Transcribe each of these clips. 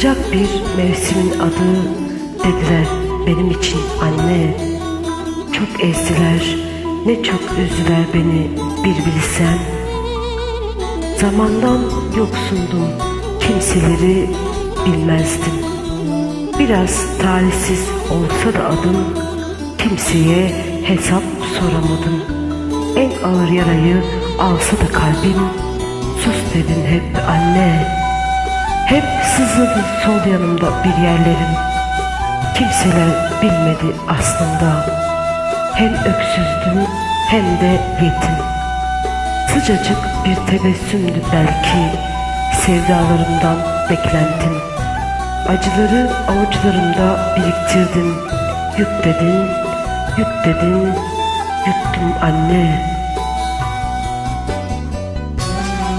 Sıcak bir mevsimin adı dediler benim için anne. Çok ezdiler, ne çok üzdüler beni bir bilsen. Zamandan yoksundum, kimseleri bilmezdim. Biraz talihsiz olsa da adım, kimseye hesap soramadım. En ağır yarayı alsa da kalbim, sus dedin hep anne. Hep sızladı sol yanımda bir yerlerim. Kimseler bilmedi aslında. Hem öksüzdüm hem de yetim. Sıcacık bir tebessümdü belki sevdalarımdan beklentim. Acıları avuçlarımda biriktirdim. Yut dedin, yut dedin, yuttum anne.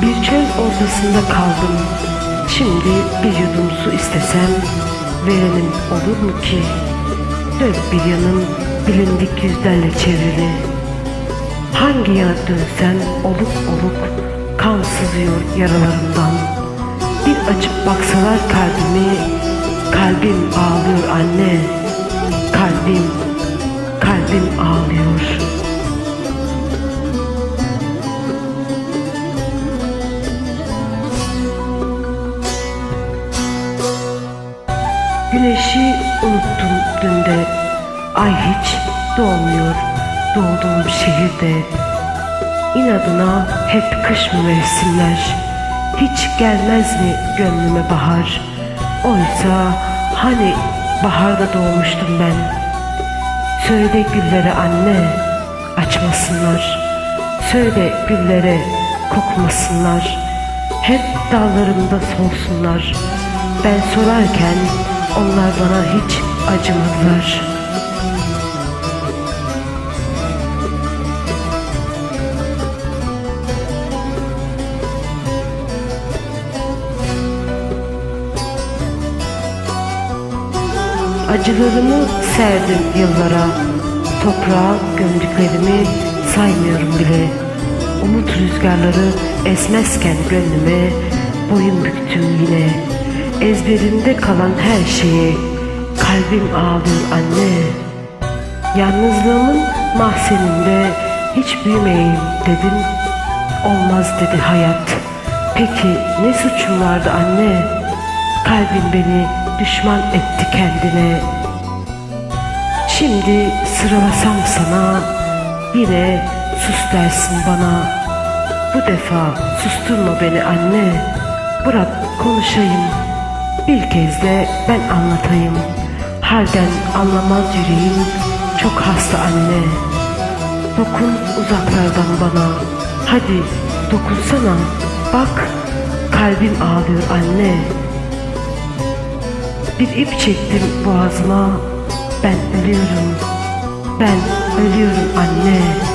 Bir çöl ortasında kaldım. Şimdi bir yudum su istesem verenim olur mu ki? Dört bir yanım bilindik yüzlerle çevrili. Hangi yana dönsem oluk oluk kan sızıyor yaralarımdan. Bir açıp baksalar kalbimi, kalbim ağlıyor anne. Kalbim, kalbim ağlıyor. Güneşi unuttum dün de. Ay hiç doğmuyor doğduğum şehirde. İnadına hep kış mevsimler? Hiç gelmez mi gönlüme bahar? Oysa hani baharda doğmuştum ben. Söyle güllere anne açmasınlar. Söyle güllere kokmasınlar. Hep dallarımda solsunlar. Ben sorarken onlar bana hiç acımadılar. Acılarımı serdim yıllara, toprağa gömdüklerimi saymıyorum bile. Umut rüzgarları esmezken gönlüme boyun büktüm yine. Ezberimde kalan her şeye kalbim ağlıyor anne. Yalnızlığımın mahzeninde hiç büyümeyeyim dedim. Olmaz dedi hayat. Peki ne suçum vardı anne? Kalbim beni düşman etti kendine. Şimdi sıralasam sana yine sus dersin bana. Bu defa susturma beni anne. Bırak konuşayım. Bir kez de ben anlatayım. Halden anlamaz yüreğim çok hasta anne. Dokun uzaklardan bana. Hadi dokunsana. Bak kalbim ağlıyor anne. Bir ip çektim boğazıma. Ben ölüyorum. Ben ölüyorum anne.